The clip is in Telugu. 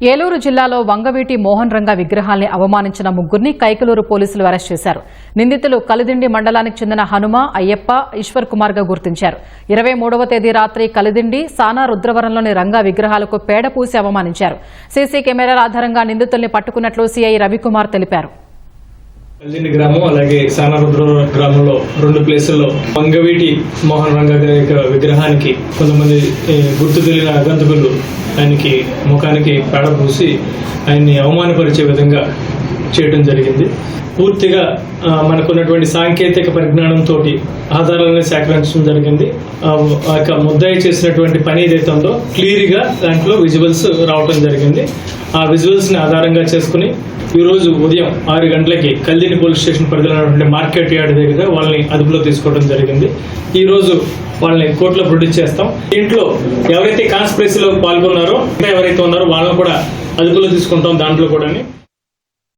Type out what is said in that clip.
ఏలూరు జిల్లాలో వంగవీటి మోహన్ రంగ విగ్రహాల్ని అవమానించిన ముగ్గురిని కైకలూరు పోలీసులు అరెస్ట్ చేశారు. నిందితులు కలిదిండి మండలానికి చెందిన హనుమ అయ్యప్ప ఈశ్వర్ కుమార్గా గుర్తించారు. ఇరవై మూడవ తేదీ రాత్రి కలిదిండి సానా రుద్రవరంలోని రంగా విగ్రహాలకు పేడ పూసి అవమానించారు. సీసీ కెమెరాల ఆధారంగా నిందితుల్ని పట్టుకున్నట్లు సీఐ రవికుమార్ తెలిపారు. కలిదిండి గ్రామం అలాగే సానారుద్ర గ్రామంలో రెండు ప్లేసుల్లో వంగవీటి మోహన్ రంగ విగ్రహానికి కొంతమంది గుర్తు తెలియని అగంతకులు ఆయనకి ముఖానికి పేడ పూసి ఆయన్ని అవమానపరిచే విధంగా చేయడం జరిగింది. పూర్తిగా మనకున్నటువంటి సాంకేతిక పరిజ్ఞానంతో ఆధారాలను సేకరించడం జరిగింది. ఆ యొక్క ముద్దాయి చేసినటువంటి పని ఏదైతే ఉందో క్లియర్గా దాంట్లో విజువల్స్ రావడం జరిగింది. ఆ విజువల్స్ని ఆధారంగా చేసుకుని ఈ రోజు ఉదయం ఆరు గంటలకి కల్దిని పోలీస్ స్టేషన్ పరిధిలో ఉన్నటువంటి మార్కెట్ యార్డ్ దగ్గర వాళ్ళని అదుపులో తీసుకోవడం జరిగింది. ఈ రోజు వాళ్ళని కోర్టులో ప్రొడ్యూస్ చేస్తాం. దీంట్లో ఎవరైతే కాన్స్పిరసీలో పాల్గొన్నారో ఎవరైతే ఉన్నారో వాళ్ళని కూడా అదుపులో తీసుకుంటాం దాంట్లో కూడా